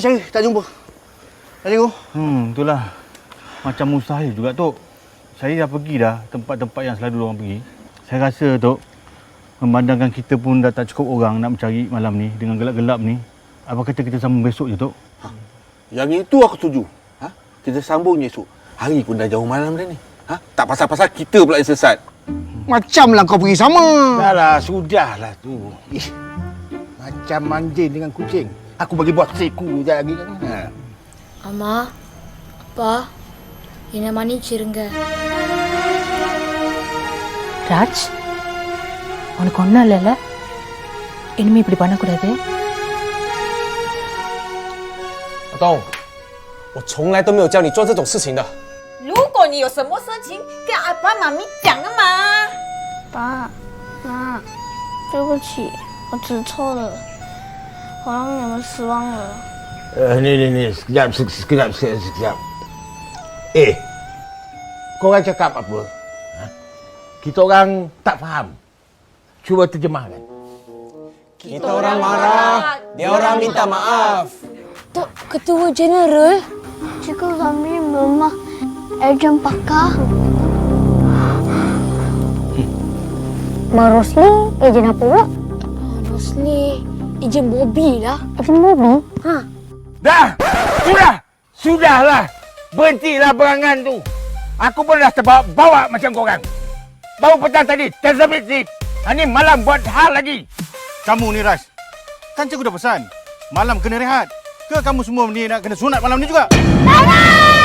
cari, tak jumpa. Tak tengok. Hmm, itulah. Macam mustahil juga, Tok. Saya dah pergi dah tempat-tempat yang selalu orang pergi. Saya rasa, Tok, memandangkan kita pun dah tak cukup orang nak mencari malam ni dengan gelap-gelap ni. Apa kata kita sambung besok je, Tok? Yang itu aku setuju. Ha? Kita sambung esok. Hari pun dah jauh malam dah ni. Ha? Tak pasal-pasal kita pula yang sesat. Macamlah kau pergi sama. Dah lah, sudahlah tu. Ih, macam anjing dengan kucing. Aku bagi buat siku je lagi. Ha. அம்மா அப்பா என்னை மன்னிச்சிருங்க ராஜ் உனக்கு ஒன்றும் இல்லைல்ல இனிமே இப்படி பண்ணக்கூடாது 阿东，我从来都没有叫你做这种事情的。如果你有什么事情跟阿爸妈咪讲啊嘛。爸妈，对不起，我知错了， Orang yang bersuang Eh, ni, ni, ni. Sekejap, sekejap, sekejap, sekejap. Eh, korang cakap apa? Ha? Kita orang tak faham. Cuba terjemahkan. Kita orang marah. Dia orang minta maaf. Tok Ketua General, jika kami memang ejen pakar. Hmm. Marosli, ejen apa? Marosli. Marosli. Ejen Bobby lah Ejen Bobby? Ha Dah! Sudah! Sudahlah! Berhentilah berangan tu. Aku pun dah terbawa-bawa macam korang. Baru petang tadi, tersebut ni. Ha, ni malam buat hal lagi. Kamu ni, Ras. Kan cikgu dah pesan. Malam kena rehat. Ke kamu semua ni nak kena sunat malam ni juga? Mama!